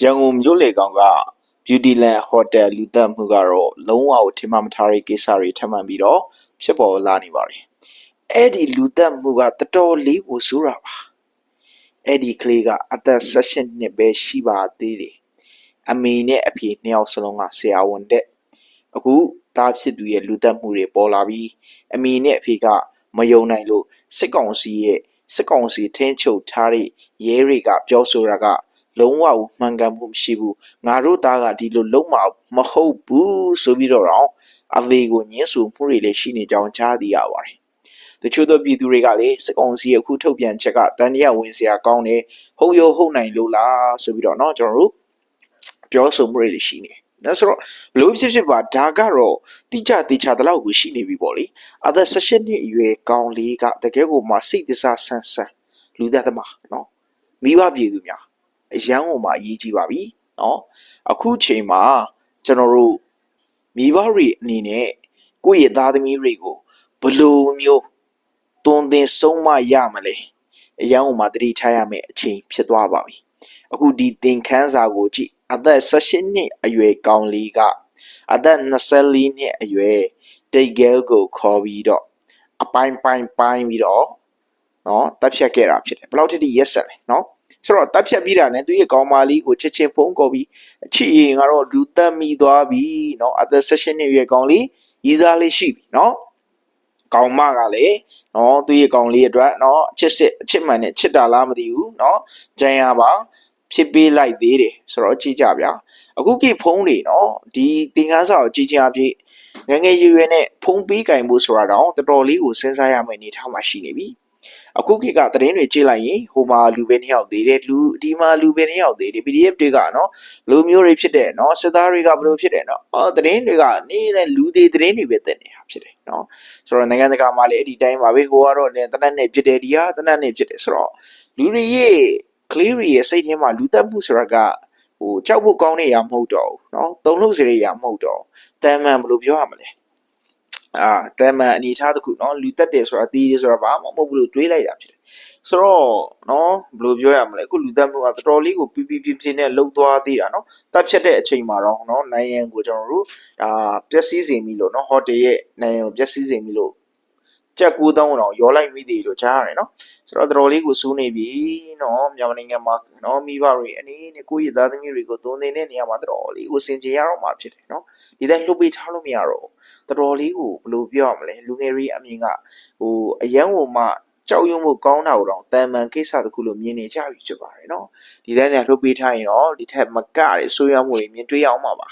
ရန်ကုန်မြို့လေကောင်က Beautyland Hotel လူသက်မှုကတော့လုံးဝကိုထင်မှတ်မထားတဲ့ကိစ္စတွေထပ်မံပြီးတော့ဖြစ်ပေါ်လာနေပါတယ်။အဲ့ဒီလူသက်မှုကတော်တော်လေးကိုဆိုးတာပါ။အဲ့ဒီကလေးကအသက်16နှစ်ပဲရှိပါသေးတယ်။အမေနဲ့အဖေနှစ်ယောက်စလုံးကဆရာဝန်တဲ့။အခုသားဖြစ်သူရဲ့လူသက်မှုတွေပေါ်လာပြီးအမေနဲ့အဖေကမယုံနိုင်လို့စစ်ကောင်စီရဲ့စစ်ကောင်စီထင်းချုပ်ထားတဲ့ရဲတွေကပြောဆိုတာက လုံးဝကိုမှန်ကန်မှုမရှိဘူးငါတို့သားကဒီလိုလုံးမမဟုတ်ဘူးဆိုပြီးတော့တော့အသေးကိုညှင်းဆူမှုတွေလည်းရှိနေကြောင်းကြားသိရပါတယ်တချို့သောပြည်သူတွေကလည်းစကောင်စီအခုထုတ်ပြန်ချက်ကတန်တရားဝင်စရာကောင်းတယ်ဟုတ်ရောဟုတ်နိုင်လို့လားဆိုပြီးတော့เนาะကျွန်တော်တို့ပြောဆိုမှုတွေရှိနေဒါဆိုတော့ဘလို့ဖြစ်ဖြစ်ပါဒါကတော့တိကျတိကျတလောက်ကိုရှိနေပြီပေါ့လေအသက်16နှစ်အရွယ်ကောင်းလေးကတကယ်ကိုမှစိတ်တစားဆန်းဆန်းလူသားသမားเนาะမိဘပြည်သူများ အရန်ဟိုမှာအရေးကြီးပါပြီเนาะအခုချိန်မှာကျွန်တော်တို့မိဘတွေအနေနဲ့ကိုယ့်ရဲ့သားသမီးတွေကိုဘယ်လိုမျိုးတွန်းတင်ဆုံးမရမလဲအရန်ဟိုမှာတတိထားရမယ့်အချိန်ဖြစ်သွားပါပြီအခုဒီသင်ခန်းစာကိုကြည့်အသက်16နှစ်အရွယ်ကောင်လေးကအသက်24နှစ်အရွယ်တိတ်ကဲကိုခေါ်ပြီးတော့အပိုင်းပိုင်းပိုင်းပြီးတော့เนาะတပ်ဖြတ်ခဲ့တာဖြစ်တယ်ဘယ်လောက်ထိရက်ဆက်လဲเนาะ ဆိုတော့တပ်ဖြတ်ပြီးတာနဲ့သူရဲ့ကောင်မလေးကိုချက်ချင်းဖုန်းခေါ်ပြီးအချစ်ရင်ကတော့လူတက်မိသွားပြီเนาะအသက်16နှစ်အရွယ်ကောင်လေးရီးစားလေးရှိပြီเนาะကောင်မကလည်းเนาะသူရဲ့ကောင်လေးအတွက်เนาะအချစ်စစ်အချစ်မှန်နဲ့ချစ်တာလားမသိဘူးเนาะကြံရပါဖြစ်ပေးလိုက်သေးတယ်ဆိုတော့ကြည့်ကြဗျာအခုကိဖုန်းတွေเนาะဒီသင်ခန်းစာကိုကြည့်ချင်အဖြစ်ငယ်ငယ်ရွယ်ရွယ်နဲ့ဖုန်းပေးကင်ဖို့ဆိုတာတော့တော်တော်လေးကိုစဉ်းစားရမယ့်အနေအထားမှာရှိနေပြီ အခုခေတ်ကသတင်းတွေကြည့်လိုက်ရင်ဟိုမှာလူပဲနှစ်ယောက်သေးတယ်လူဒီမှာလူပဲနှစ်ယောက်သေးတယ် PDF တွေကနော်လူမျိုးတွေဖြစ်တယ်နော်စစ်သားတွေကဘယ်လိုဖြစ်တယ်နော်အော်သတင်းတွေကနေတဲ့လူသေးသတင်းတွေပဲတက်နေတာဖြစ်တယ်နော်ဆိုတော့နိုင်ငံတကာမှာလည်းအဲ့ဒီတိုင်းပါပဲဟိုကတော့လည်းတနတ်နဲ့ဖြစ်တယ်ဒီဟာတနတ်နဲ့ဖြစ်တယ်ဆိုတော့လူတွေရဲ့ကလေးတွေရဲ့စိတ်ထဲမှာလူတက်မှုဆိုတာကဟိုကြောက်ဖို့ကောင်းနေရမဟုတ်တော့ဘူးနော်တုံလို့စေရမဟုတ်တော့တမ်းမှန်ဘယ်လိုပြောရမလဲ အာတမန်အနေထားတစ်ခုနော်လူတက်တယ်ဆိုတာသေးတယ်ဆိုတာဘာမှမဟုတ်ဘူးလို့တွေးလိုက်တာဖြစ်တယ်ဆိုတော့နော်ဘယ်လိုပြောရမလဲအခုလူသက်မှုကတော်တော်လေးကိုပြပြပြပြနဲ့လှုပ်သွားသေးတာနော်တက်ဖြတ်တဲ့အချိန်မှာတော့နော်နိုင်ငံကိုကျွန်တော်တို့ဒါပျက်စီးစေပြီလို့နော်ဟိုတယ်ရဲ့နိုင်ငံကိုပျက်စီးစေပြီလို့ ကြက်9000တောင်ရောလိုက်မိသေးလို့ကြားရတယ်နော်ဆိုတော့တော်တော်လေးကိုစူးနေပြီနော်မြန်မာနိုင်ငံမှာနော်မိဘတွေအနေနဲ့ကိုယ့်ရဲ့သားသမီးတွေကိုသုံးနေတဲ့နေရာမှာတော်တော်လေးကိုစင်ကြယ်ရတော့မှာဖြစ်တယ်နော်ဒီတိုင်းလှုပ်ပေးချလို့မရတော့တော်တော်လေးကိုဘယ်လိုပြောရမလဲလူငယ်တွေအမြင်ကဟိုအရန်ဟိုမှကြောက်ရွံ့မှုကောင်းတာကိုတော့တန်မှန်ကိစ္စတခုလို့မြင်နေကြပြီဖြစ်ပါတယ်နော်ဒီတိုင်းညာလှုပ်ပေးထားရင်တော့ဒီထက်မကတဲ့ဆွေးရမှုတွေမြင်တွေ့ရအောင်ပါပါ